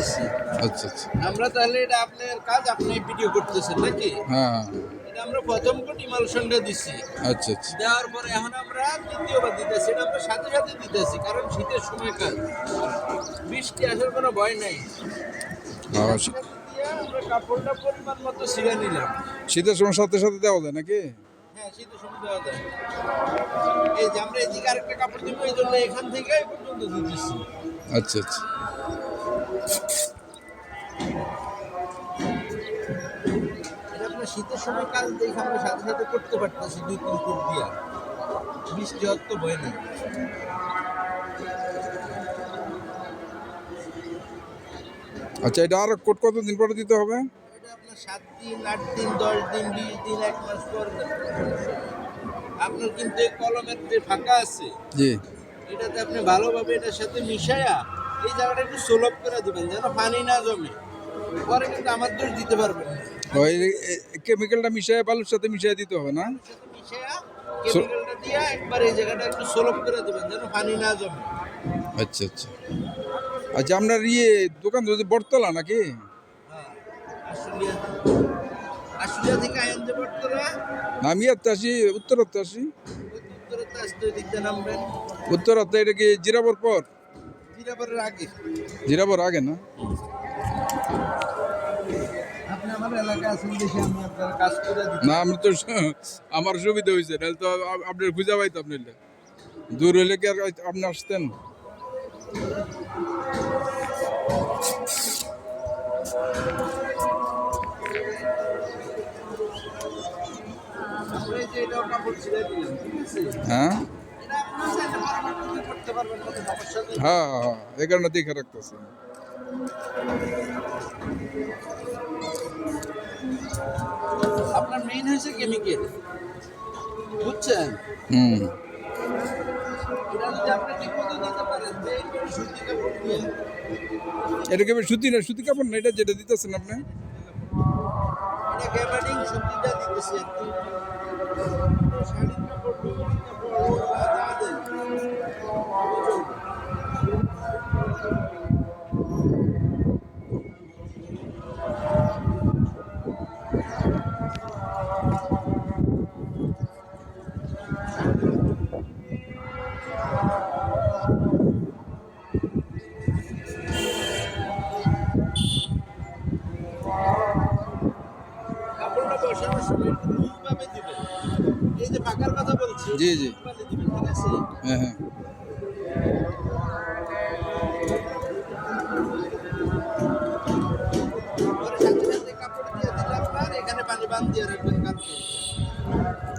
দিচ্ছি আচ্ছা আচ্ছা। আমরা তাহলে এটা আপনার কাজ আপনি ভিডিও করতেছেন নাকি? হ্যাঁ। এটা আমরা প্রথম কোটি ইমালশনটা দিচ্ছি আচ্ছা আচ্ছা। দেওয়ার পরে এখন আমরা দ্বিতীয়বার দিতেছি। এটা আমরা সাথে সাথে দিতেছি কারণ শীতের সময় কাজ। বৃষ্টি আসার কোনো ভয় নাই। হ্যাঁ, আমরা কাপড়টা পরিমাণ মতো নিলাম। শীতের সময় সাথে সাথে দেওয়া যায় নাকি? হ্যাঁ শীতের সময় দেওয়া যায়। এই যে আমরা এদিকে আরেকটা কাপড় দিব এই জন্য এখান থেকে এই পর্যন্ত দিতেছি। আচ্ছা আচ্ছা। শীতের সময় কাজ দেখে আমরা সাথে সাথে করতে পারতেছি দুই তিন ফুট দিয়া। বৃষ্টি হওয়ার তো ভয় নেই। আচ্ছা এটা আর কোট কত দিন পরে দিতে হবে? এটা আপনার সাত দিন আট দিন দশ দিন বিশ দিন এক মাস পর আপনার কিন্তু এই কলমের যে ফাঁকা আছে। জি। এটাতে আপনি ভালোভাবে এটার সাথে মিশায়া এই জায়গাটা একটু সোলভ করে দিবেন যেন পানি না জমে। পরে কিন্তু আমার দোষ দিতে পারবেন ওই কেমিক্যালটা মিশিয়ে বালুর সাথে মিশিয়ে দিতে হবে না? এটার কেমিক্যালটা দিয়ে একবার এই জায়গাটা একটু সোলভ করে দিবেন যেন পানি না জমে। আচ্ছা আচ্ছা। আচ্ছা আপনার ইয়ে দোকান বটতলা নাকি? হ্যাঁ আশুলিয়া। থেকে যে আমি আর আসি উত্তরাতে আসি। উত্তরতে আসতে নামবেন। উত্তরাতে এটা কি জিরাবর পর? জিরাবারের আগে? জিরাবর আগে না? না আমি তো আমার সুবিধা হয়েছে নাহলে তো আপনার খুঁজে পাইতাম নিলে দূর হইলে কি আর আপনি আসতেন? হ্যাঁ এটা আপনি চাইলে পরবর্তীতে করতে পারবেন কোনো সমস্যা নেই হ্যাঁ হ্যাঁ, হ্যাঁ এই কারণে দেখে রাখতেছে। আপনার মেইন হয়েছে কেমিক্যাল বুঝছেন? হুম। এটা কেবল সুতি না? সুতি কাপড় না? এটা যেটা দিতেছেন আপনি? এটা গ্যাবার্ডিং সুতিটা দিতেছি আর কি কাপড়ে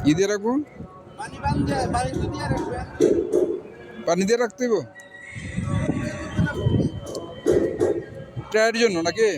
ই দিয়ে রাখব? পানি দিয়ে রাখতে ট্রায়ের জন্য নাকি?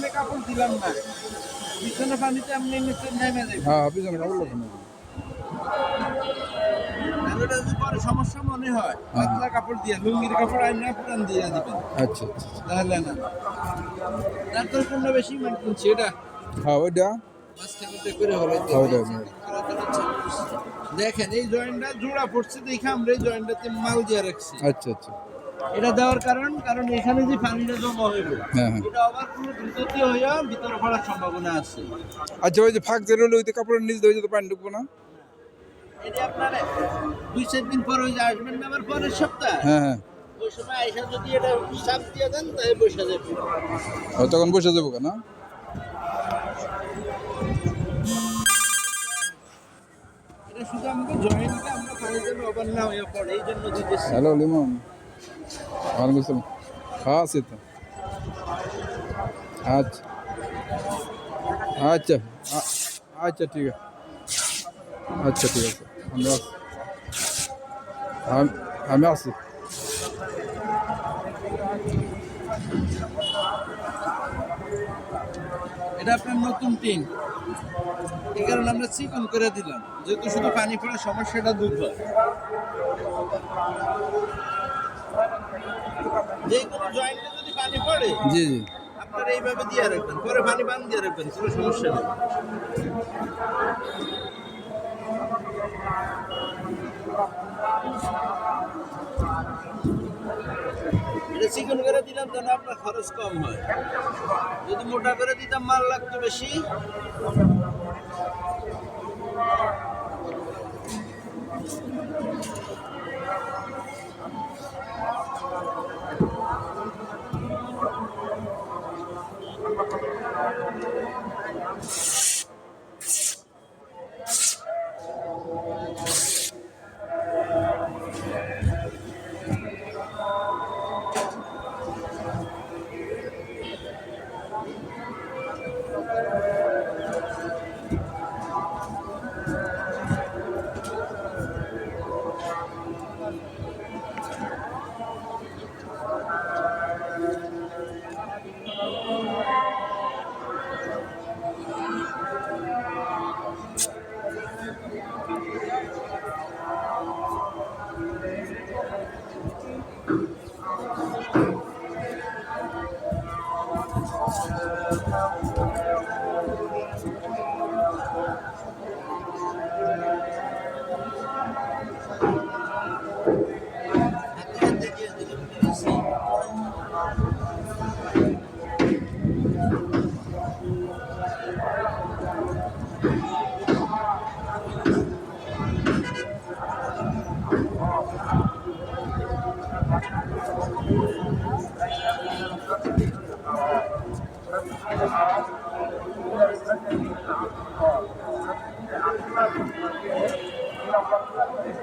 তারপর কাপড় দিলাম না। পিছনে পানিতে আপনি নেমে যাবেন হ্যাঁ পিছনে কাপড় লাগবে না সমস্যা মনে হয় পাতলা কাপড় দিয়ে লুঙ্গির কাপড় আইনা পুরান দিয়ে দিবেন। আচ্ছা আচ্ছা তাহলে না। তার তো কোনো বেশি মান হ্যাঁ ওইটা? হ্যাঁ, আমি- দেখেন এই জয়েন্টটা জোড়া পড়ছে দেখে আমরা এই জয়েন্টটাতে মাল দিয়ে রাখছি। আচ্ছা আচ্ছা। এটা দেওয়ার কারণ কারণ এখানে যে পানিটা জমা হইব হ্যাঁ, হ্যাঁ। এটা আবার কোনো দ্রুত হইয়া ভিতরে পড়ার সম্ভাবনা আছে। আচ্ছা ওই যে ফাঁক যে রইল ওই যে কাপড়ের নিচ দিয়ে ওই যে তো পানি ঢুকবো না? এটা আপনার দুই চার দিন পর ওই যে আসবেন না আবার পরের সপ্তাহ? হ্যাঁ হ্যাঁ। ওই সময় আইসা যদি এটা চাপ দিয়ে দেন তাহলে বসে যাবে। ও, তখন বসে যাব কেন? এটা শুধু আমাকে জয়েন্টটা আমরা পানি যেন ওভার না হয়ে পড়ে এই জন্য দিতেছি হ্যালো লিমন। ওয়ালাইকুম আসসালাম হ্যাঁ আছে আচ্ছা। আচ্ছা আচ্ছা ঠিক আছে। আচ্ছা ঠিক আছে। আমি আস- আম- আমি আসি। এটা আপনার নতুন টিন। এই কারণে আমরা চিকন করে দিলাম। যেহেতু শুধু পানি পড়ার সমস্যাটা দূর হয়। যে কোনো জয়েন্টে যদি পানি পড়ে জি জি। আপনারা এইভাবে দিয়ে রাখবেন। পরে পানি বান দিয়ে রাখবেন কোনো সমস্যা নেই। এটা চিকন করে দিলাম যেন আপনার খরচ কম হয়। যদি মোটা করে দিতাম মাল লাগতো বেশি।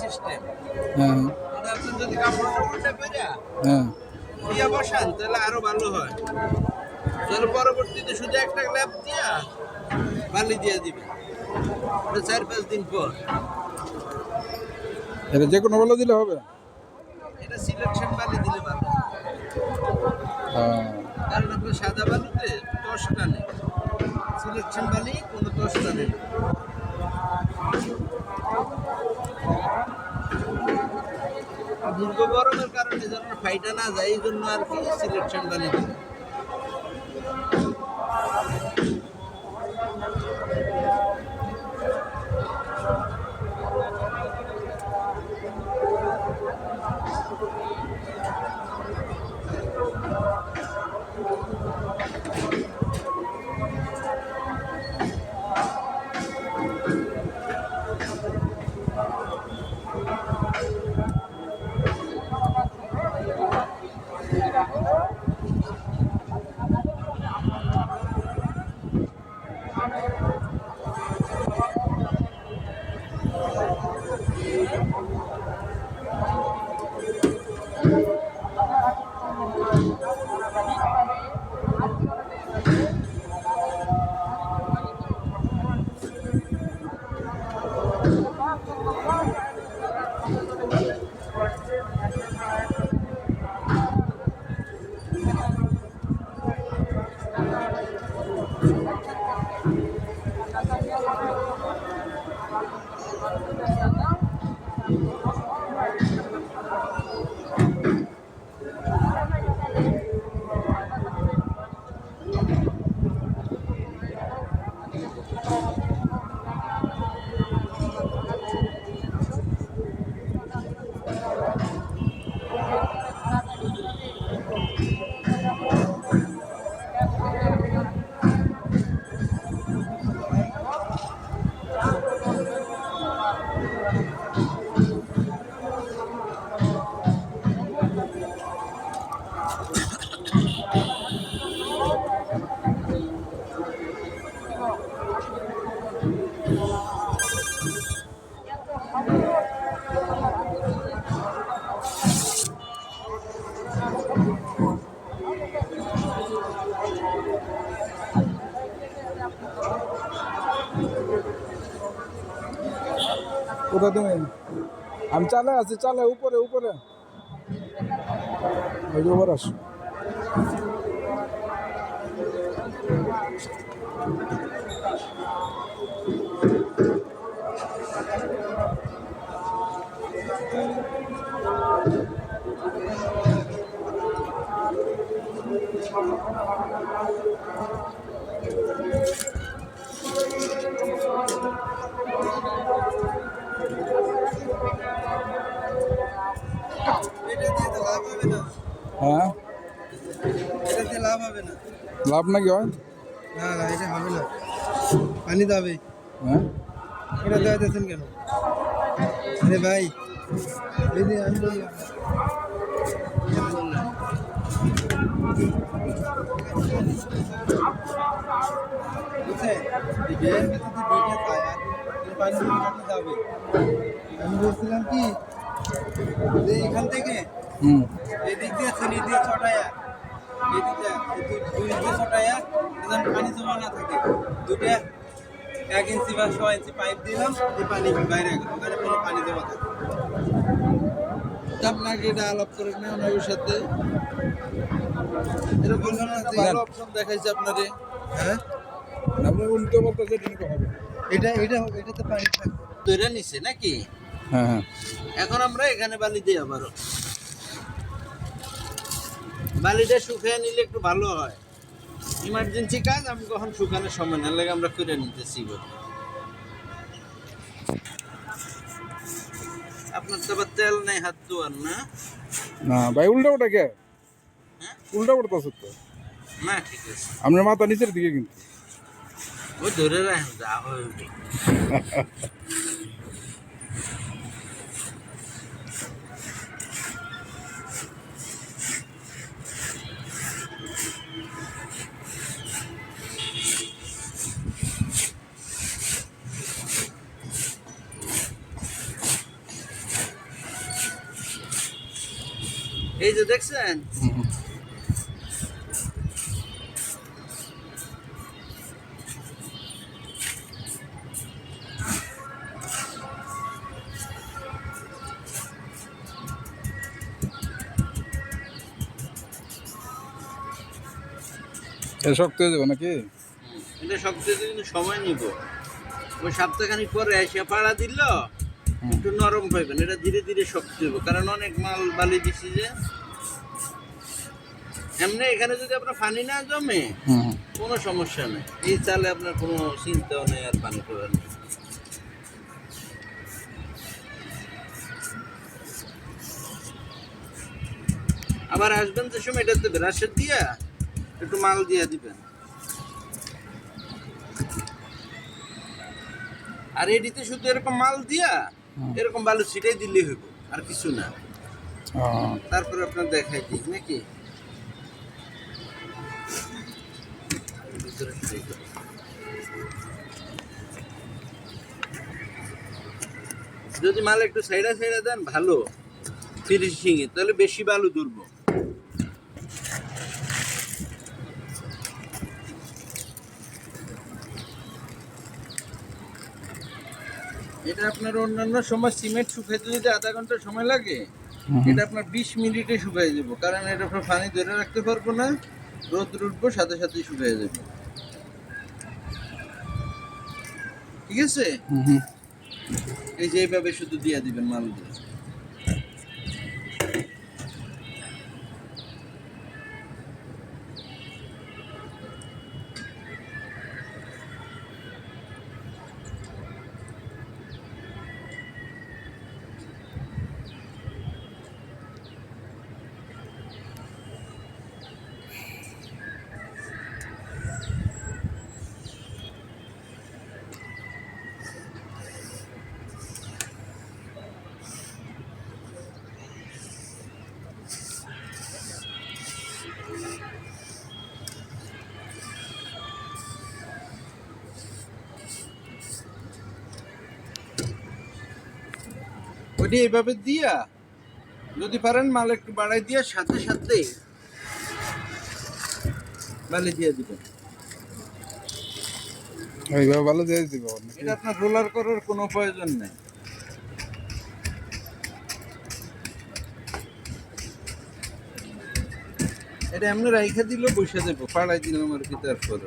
সিস্টেম। হ্যাঁ। হ্যাঁ। দিয়ে বসান তাহলে আরও ভালো হয়। তাহলে পরবর্তীতে শুধু একটা ল্যাপ দিয়া বালি দিয়ে দিবে। চার পাঁচ দিন পর। এটা যে কোনো বেলা দিলে হবে। এটা সিলেকশন বালি দিলে ভালো হ্যাঁ। কারণ আপনার সাদা বালুতে সিলেকশন বালি কোনো দীর্ঘ গরমের কারণে যেন ফাইটা না যায় এই জন্য আর কি সিলেকশন বালি দিবে কোথা তুমি। আমি চালে আছি চালে উপরে উপরে। উপরে আসো। হবে না লাভ নাকি হয় না না এটা হবে না পানি দাবে হ্যাঁ এটা দেওয়া দিয়েছেন কেন আরে ভাই এই যে আমি বলি আমি বলছিলাম কি যে এখান থেকে হুম এদিক দিয়ে চিনি দিয়ে ছটায়া দুই যেন পানি জমা না থাকে দুটা এক ইঞ্চি বা ছ ইঞ্চি পাইপ দিলাম পানি বাইরে গেল ওখানে কোনো পানি জমা থাকে আপনাকে এটা আলাপ করে না ওনার সাথে এটা বললাম না যে ভালো অপশন দেখাইছে আপনারে হ্যাঁ উল্টো বলতে এটা হবে এটা এটা এটাতে পানি থাকে তো এটা নিছে নাকি? হ্যাঁ হ্যাঁ। এখন আমরা এখানে বালি দিই আবারও। বালিটা শুকিয়ে নিলে একটু ভালো হয়। ইমার্জেন্সি কাজ আমি কখন শুকানোর সময় না লাগে আমরা করে নিতেছি। আপনার তো আবার তেল নেই হাত ধোয়ার না? না ভাই উল্টা ওটা কে? হ্যাঁ? উল্টা উল্টা তো না ঠিক আছে। আপনার মাথা নিচের দিকে কিন্তু। ওই ধরে রাখেন যা হইবে এই যে দেখছেন। এটা শক্ত হয়ে যাবে নাকি এটা সবচেয়ে কিন্তু সময় নিব ওই সপ্তাহখানিক পরে এসে পাড়া দিল। একটু নরম পাইবেন এটা ধীরে ধীরে শক্ত হইব কারণ অনেক মাল বালি দিছি যে এমনি এখানে যদি আপনার পানি না জমে। কোনো সমস্যা নেই এই চালে আপনার কোনো চিন্তাও নেই আর পানি করার নেই আবার আসবেন যে সময় এটাতে ব্রাশের দিয়া একটু মাল দিয়া দিবেন আর এডিতে শুধু এরকম মাল দিয়া। এরকম ভালো সিটাই দিলে হইব আর কিছু না। তারপরে আপনার দেখাই দিই নাকি। যদি মাল একটু সাইডা সাইডা দেন ভালো। ফিনিশিং এ তাহলে বেশি ভালো দুর্ব এটা আপনার অন্যান্য সময় সিমেন্ট শুকাইতে যদি আধা ঘণ্টা সময় লাগে। এটা আপনার বিশ মিনিটে শুকাই দেবো কারণ এটা আপনার পানি ধরে রাখতে পারব না রোদ উঠবো সাথে সাথে শুকাই যাবে ঠিক আছে। এই যে এইভাবে শুধু দিয়ে দিবেন মাল ওইটা এইভাবে দিয়া যদি পারেন মাল একটু বাড়াই দিয়া সাথে সাথে বালি দিয়ে দিবেন। এইভাবে ভালো দিয়ে দিব? এটা আপনার রোলার করার কোনো প্রয়োজন নেই। এটা এমনি রাইখা দিলে বসে দেবো পাড়াই দিলাম আর কি তারপর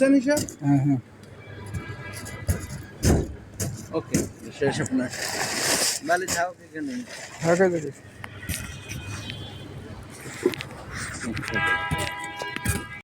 বুঝছেন হিসাব হ্যাঁ হ্যাঁ। ওকে শেষ আপনার। বালি যাও এখানে দেখি